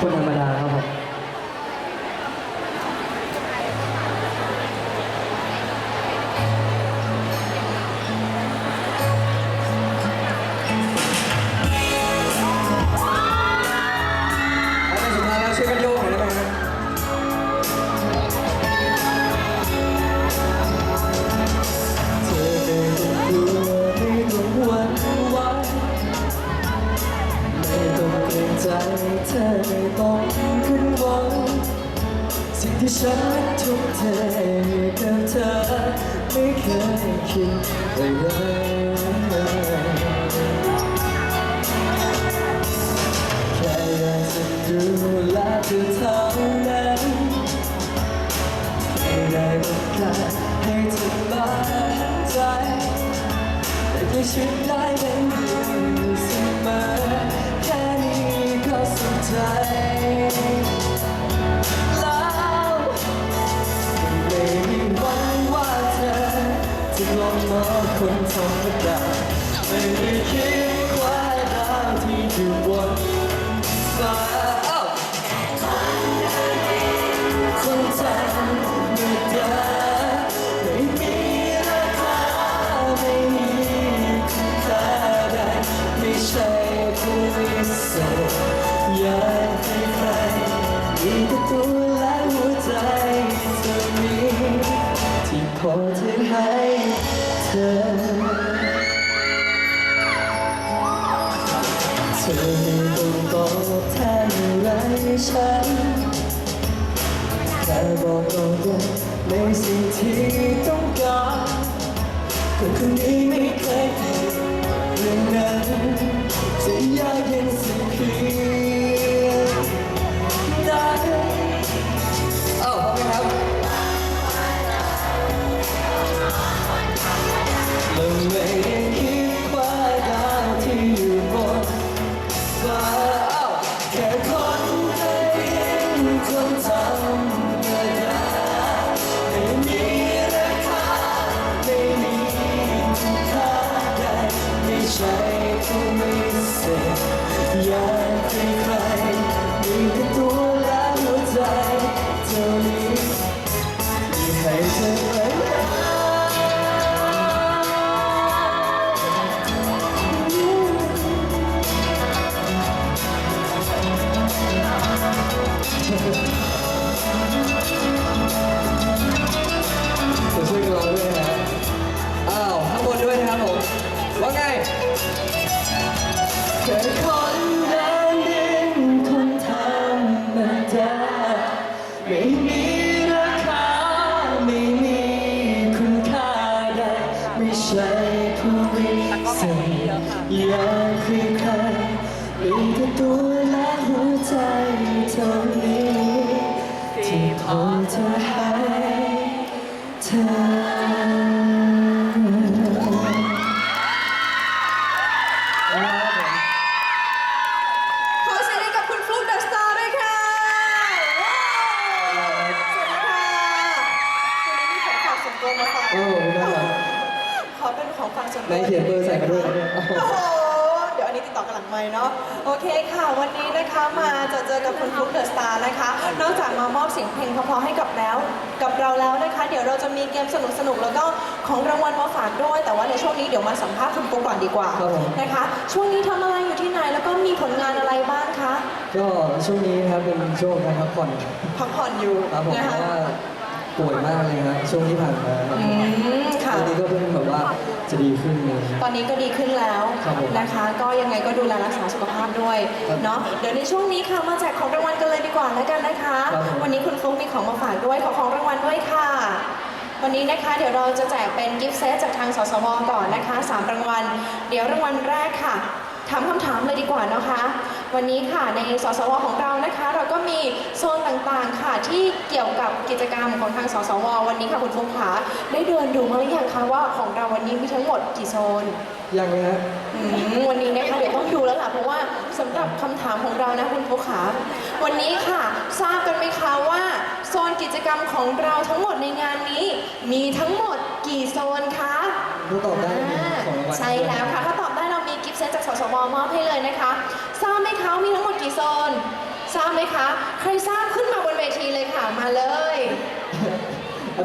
คนธรรมดาครับผม เธอไม่ต้องขึ้นหวัง สิ่งที่ฉันทุ่มเทให้กับเธอไม่เคยคิดอะไรแค่อยากจะดูแลเธอเท่านั้นไม่ได้ต้องการให้เธอมาหันใจแต่ที่ฉัน ที่ให้เธอ เธอไม่ต้องตอบแทนอะไรฉันแค่บอกตรงๆในสิ่งที่ต้องการคนคนนี้ไม่เคยผิดเรื่องนั้นจะยากเย็นสั ยิ ไม่มีราคาไม่มีคุณค่าใดไม่ใช่ผู้วิเศษอยากให้ใครมีแต่ตัวและหัวใจเท่านี้ที่พอจะให้เธอ ตัวมาฝากโอ้น่ารักขอเป็นของฝากส่วนตัวไหนเขียนเบอร์ใส่มาด้วยนะเนี่ยโอ้โหเดี๋ยวอันนี้ติดต่อกันหลังไมค์เนาะโอเคค่ะ วันนี้นะคะมาเจะเจอกับคุณฟลุ๊กเดอะสตาร์นะคะ นอกจากมามอบเสียงเพลงเพราะๆให้กับแล้ว กับเราแล้วนะคะ เดี๋ยวเราจะมีเกมสนุกๆแล้วก็ของรางวัลมาฝากด้วย แต่ว่าในช่วงนี้เดี๋ยวมาสัมภาษณ์คุณปุ๊กก่อนดีกว่าครับผม นะคะ ช่วงนี้ทำอะไรอยู่ที่ไหนแล้วก็มีผลงานอะไรบ้างคะก็ช่วงนี้นะครับเป็นช่วงการพักผ่อน พักผ่อนอยู่ครับผมนะเพคะ ราะว่า ป่วยมากเลยครับช่วงที่ผ่านมาครับอืมค่ะ ตอนนี้ก็เพิ่งแบบว่าจะดีขึ้นเลย ตอนนี้ก็ดีขึ้นแล้วครับผมนะคะ ก็ยังไงก็ดูแลรักษาสุขภาพด้วยครับ เนาะเดี๋ยวในช่วงนี้ค่ะมาแจกของรางวัลกันเลยดีกว่าแล้วกันนะคะครับผมวันนี้คุณฟลุ๊กมีของมาฝากด้วยขอของรางวัลด้วยค่ะ วันนี้นะคะ เดี๋ยวเราจะแจกเป็นกิฟต์เซตจากทางสสวก่อนนะคะสามรางวัล เดี๋ยวรางวัลแรกค่ะถามคำถามเลยดีกว่านะคะ วันนี้ค่ะในสสวของเรานะคะ เราก็มีโซนต่างๆค่ะที่เกี่ยวกับกิจกรรมของทางสสววันนี้ค่ะคุณฟลุ๊กคะได้เดินดูมาหรือยังคะว่าของเราวันนี้มีทั้งหมดกี่โซน ยังเลยฮะอืมวันนี้นะคะเดี๋ยวต้องดูแล้วล่ะเพราะว่าสำหรับคำถามของเรานะคุณผู้ขาวันนี้ค่ะทราบกันไหมคะว่าโซนกิจกรรมของเราทั้งหมดในงานนี้ มีทั้งหมดกี่โซนคะถ้าตอบได้มีของรางวัล ใช่แล้วค่ะถ้าตอบได้ เรามีกิฟต์เซตจากสสวมอบให้เลยนะคะทราบไหมคะว่ามีทั้งหมดกี่โซนทราบไหมคะ ใครทราบขึ้นมาบนเวทีเลยค่ะมาเลย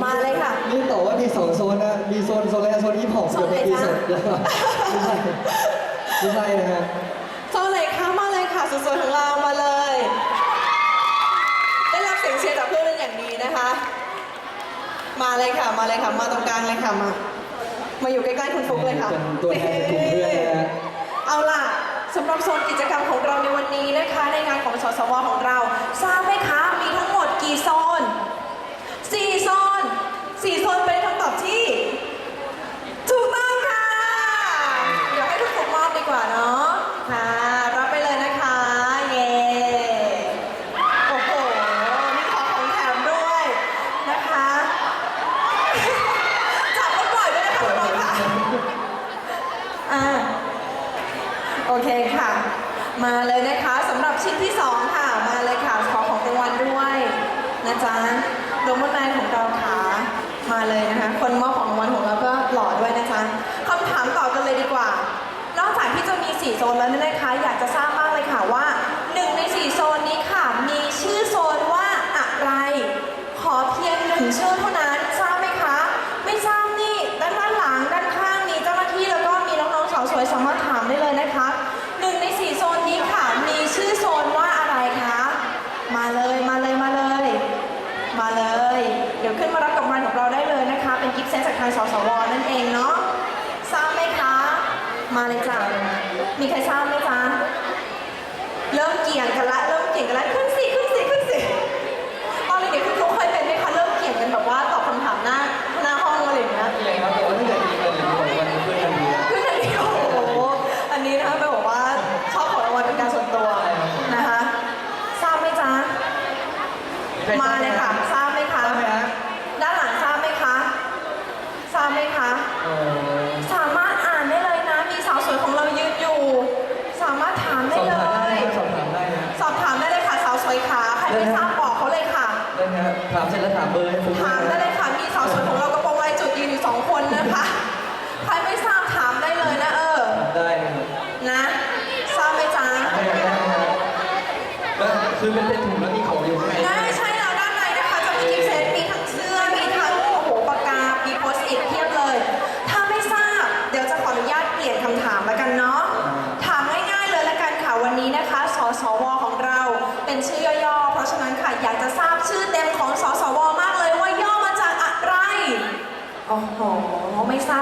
มาเลยค่ะ นี่ต่อว่ามีสองโซนนะมีโซนโซนแรกโซนฮิปฮอปโซกับนไหนดนตรีจ๊ะสดไม่ใช่ไม่ใช่นะฮะโซนไหนคะมาเลยค่ะสดๆของเรามาเลย ได้รับเสียงเชียร์จากเพื่อนเป็นอย่างดีนะคะ มาเลยค่ะมาเลยค่ะมาตรงกลางเลยค่ะมา มาอยู่ใกล้ๆคุณฟุกเลยค่ะ เป็นตัวแทนจากกลุ่มเพื่อนนะฮะ เอาล่ะสำหรับโซนกิจกรรมของเราในวันนี้นะคะ ในงานของสสวของเรา ทราบไหมคะ มีทั้งหมดกี่โซนสี่โซนสี่โซนเป็นคำตอบที่ ถูกต้องค่ะ เดี๋ยวให้ทุกคนมอบดีกว่าเนาะ ค่ะ รับไปเลยนะคะ เย้ โอ้โห มีของของแถมด้วยนะคะ จับก็ปล่อยด้วยนะคะทุกคนค่ะ อ่า โอเคค่ะ มาเลยนะคะสำหรับชิ้นที่สองค่ะ มาเลยค่ะขอของรางวัลด้วยนะจ๊ะโดมอนแมนของเราค่ะมาเลยนะคะ คนมอบของรางวัลของเราก็หล่อด้วยนะจ๊ะคำถามต่อกันเลยดีกว่า นอกจากที่จะมี 4 โซนแล้วเนี่ยนะคะ อยากจะทราบมากเลยค่ะว่า กิฟต์เซตจากทางสสวนั่นเองเนาะทราบไหมคะ มาเลยจ้ะมีใครทราบไหมจ๊ะเริ่มเกี่ยงกันละเริ่มเกี่ยงกันละขึ้นาบไหมคะ เอ่อสามารถอ่านได้เลยนะ มีสาวสวยของเรายืนอยู่ สามารถถามสได้อบเลถามได้ย นะสอบถามได้นะ สอบถามได้เลยค่ะสาวสวยขาใครไม่ทราบบอกเขาเลยค่ะ ได้นะฮะถามเสร็จแล้วถามเบอร์ให้ฟุ๊กด้วถายมได้นะเลยค่ะ มีสาวสวยของเรากระโปรงลายจุดยืนอยู่สองคนนะคะ ใครไม่ทราบถามได้เลยนะเออได้นะครับนะ ทราบไหมจ๊ะ ได้ได้นะฮะแล้วคือเป็นเป็นถุง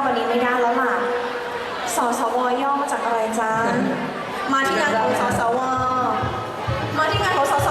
วันนี้ไม่ได้แล้วล่ะสสวย่อมาจากอะไรจ้ามาที่งานของสสวมาที่งานของสส